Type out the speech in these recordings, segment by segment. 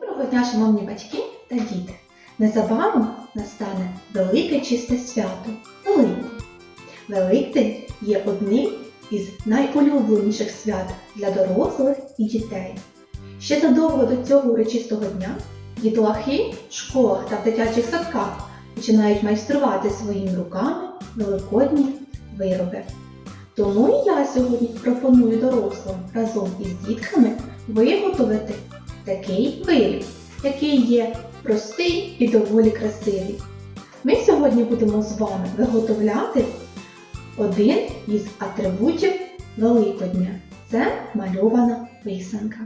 Доброго дня, шановні батьки та діти! Незабаром настане велике чисте свято Великдень. Великдень є одним із найулюбленіших свят для дорослих і дітей. Ще задовго до цього урочистого дня дітлахи в школах та в дитячих садках починають майструвати своїми руками великодні вироби. Тому я сьогодні пропоную дорослим разом із дітками виготовити такий виріб, який є простий і доволі красивий. Ми сьогодні будемо з вами виготовляти один із атрибутів Великодня. Це мальована писанка.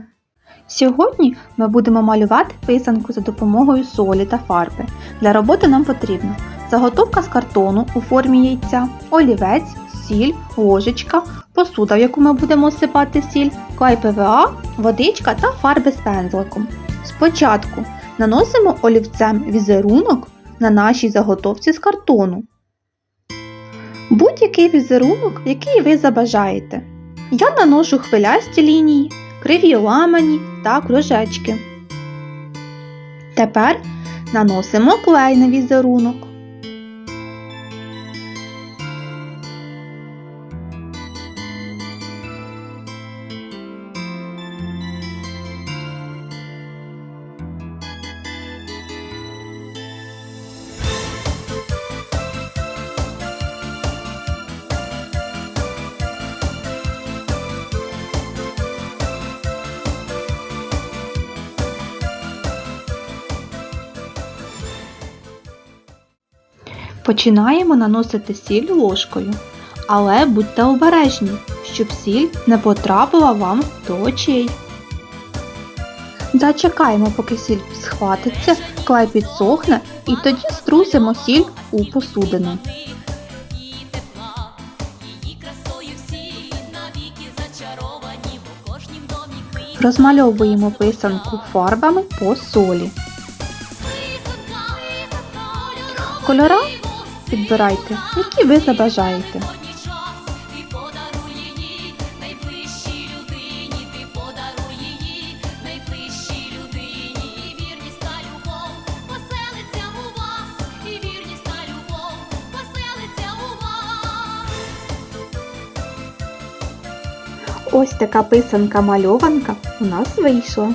Сьогодні ми будемо малювати писанку за допомогою солі та фарби. Для роботи нам потрібно заготовка з картону у формі яйця, олівець, сіль, ложечка, посуда, в яку ми будемо всипати сіль, клей ПВА, водичка та фарби з пензликом. Спочатку наносимо олівцем візерунок на нашій заготовці з картону. Будь-який візерунок, який ви забажаєте. Я наношу хвилясті лінії, криві ламані та кружечки. Тепер наносимо клей на візерунок. Починаємо наносити сіль ложкою. Але будьте обережні, щоб сіль не потрапила вам до очей. Зачекаємо, поки сіль схватиться, клей підсохне і тоді струсимо сіль у посудину. Розмальовуємо писанку фарбами по солі. Кольора підбирайте, які ви забажаєте. Ось така писанка-мальованка у нас вийшла.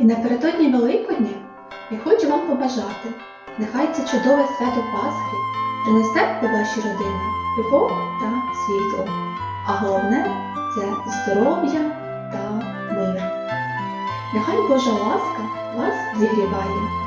І напередодні Великодня я хочу вам побажати, нехай це чудове свято Пасхи принесе у вашій родини любов та світло. А головне це здоров'я та мир. Нехай Божа ласка вас зігріває